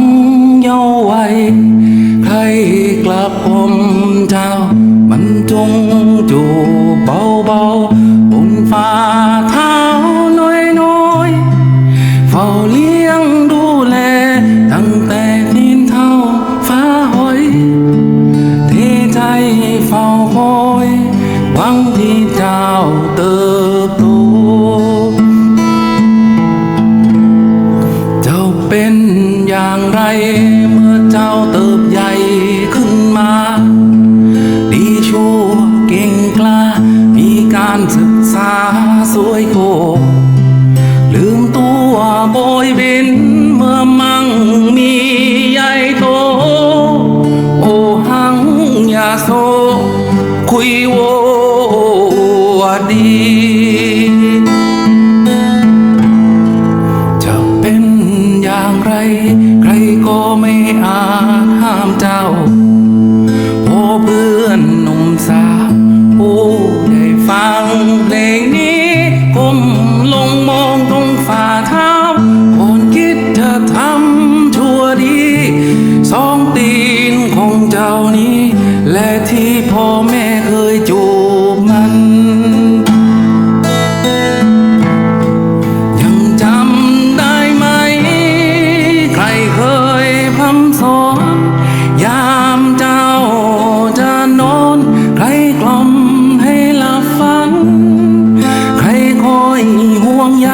งเยาว์วัยใครกลับผมเจ้า มันจงจูบเบาๆบนฝ่าเท้าน้อยน้อยๆเฝ้าเลี้ยงดูแล ตั้งแต่นินเท่าฟ้าหอยเทใจเฝ้าคอยหวังที่เจ้าเติบ อย่างไรเมื่อเจ้าเติบใหญ่ขึ้นมา ดีชั่วเก่งกล้า มีการศึกษาสวยโกลืมตัวโบยบินเมื่อมั่งมีใหญ่โต โอหังยาโซคุยโว ใย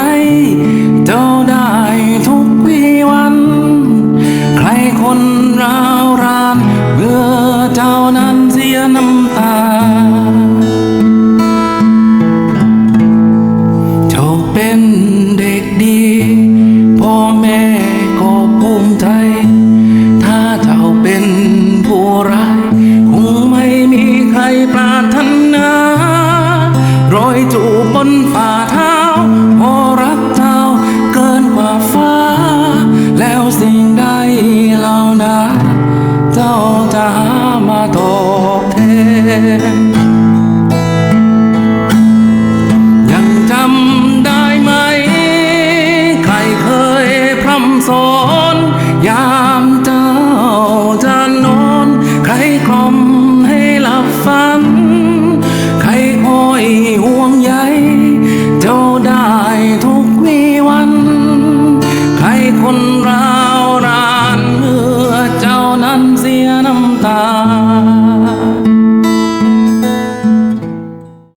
เจ้าได้ทุกวีวัน ใครคนราวรานเมื่อเจ้านั้นเสียน้ำตาเจ้าเป็นเด็กดี พ่อแม่ก็ภูมิใจ ถ้าเจ้าเป็นผู้ร้ายคงไม่มีใครปรารถนา รอยจูบบนฝ่า năm ta.